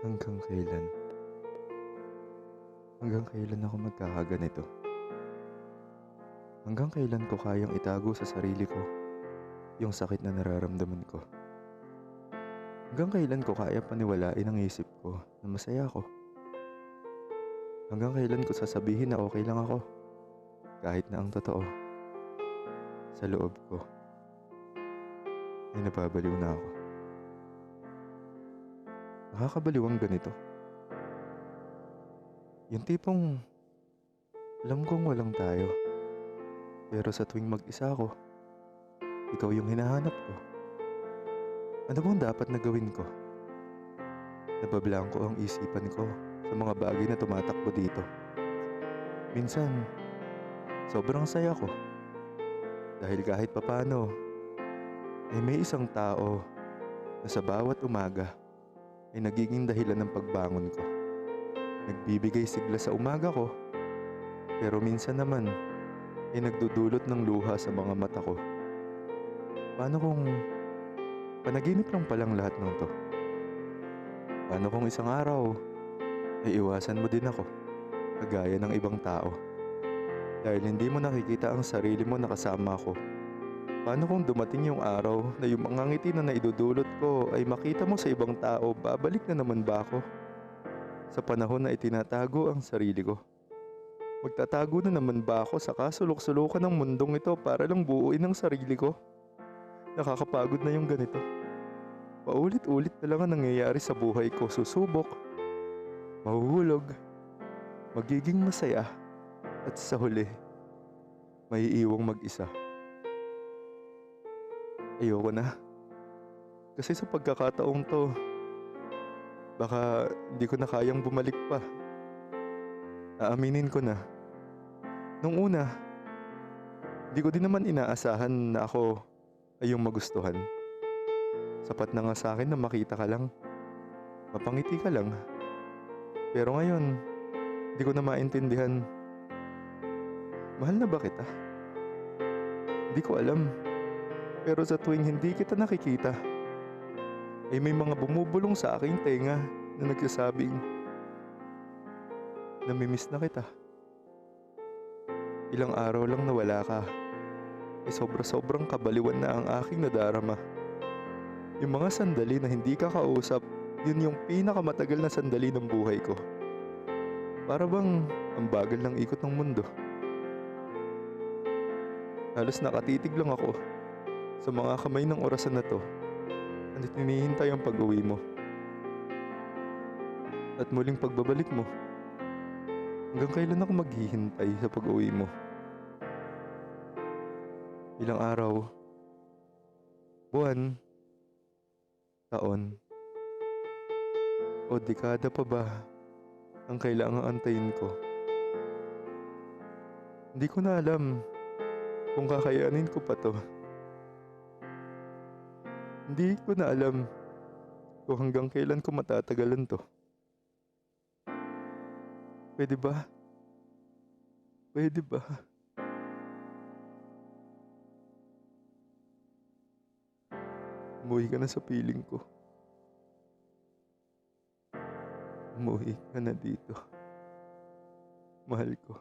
Hanggang kailan? Hanggang kailan ako magkakaganito? Hanggang kailan ko kayang itago sa sarili ko yung sakit na nararamdaman ko? Hanggang kailan ko kaya paniwalain ang isip ko na masaya ako? Hanggang kailan ko sasabihin na okay lang ako? Kahit na ang totoo, sa loob ko, ay nababaliw na ako. Nakakabaliw ang ganito. Yung tipong alam kong walang tayo. Pero sa tuwing mag-isa ako, ikaw yung hinahanap ko. Ano bang dapat na gawin ko? Nabablangko ang isipan ko sa mga bagay na tumatakbo dito. Minsan, sobrang saya ko. Dahil kahit papano, ay may isang tao na sa bawat umaga ay nagiging dahilan ng pagbangon ko. Nagbibigay sigla sa umaga ko, pero minsan naman ay nagdudulot ng luha sa mga mata ko. Paano kung panaginip lang palang lahat ng to? Paano kung isang araw ay iwasan mo din ako, kagaya ng ibang tao? Dahil hindi mo nakikita ang sarili mo nakasama ko Paano kung dumating yung araw na yung mga ngiti na naidudulot ko ay makita mo sa ibang tao, babalik na naman ba ako? Sa panahon na itinatago ang sarili ko. Magtatago na naman ba ako sa kasulok-sulukan ng mundong ito para lang buuin ang sarili ko? Nakakapagod na yung ganito. Paulit-ulit na lang ang nangyayari sa buhay ko. Susubok, mahuhulog, magiging masaya, at sa huli, may iiwang mag-isa. Ayoko na. Kasi sa pagkakataong to, baka hindi ko na kayang bumalik pa. Aaminin ko na. Nung una, hindi ko din naman inaasahan na ako ay yung magustuhan. Sapat na nga sa akin na makita ka lang. Mapangiti ka lang. Pero ngayon, hindi ko na maintindihan. Mahal na ba kita? Hindi ko alam. Pero sa tuwing hindi kita nakikita, ay may mga bumubulong sa aking tenga na nagsasabing, Namimiss na kita. Ilang araw lang nawala ka, ay sobra-sobrang kabaliwan na ang aking nadarama. Yung mga sandali na hindi ka kausap, yun yung pinakamatagal na sandali ng buhay ko. Para bang ang bagal ng ikot ng mundo. Halos nakatitig lang ako sa mga kamay ng orasan na to at hinihintay ang pag-uwi mo. At muling pagbabalik mo. Hanggang kailan ako maghihintay sa pag-uwi mo? Ilang araw, buwan, taon, o dekada pa ba ang kailangang antayin ko? Hindi ko na alam kung kakayanin ko pa to. Hindi ko na alam kung hanggang kailan ko matatagalan to. Pwede ba? Pwede ba? Umuwi ka na sa piling ko. Umuwi ka na dito. Mahal ko.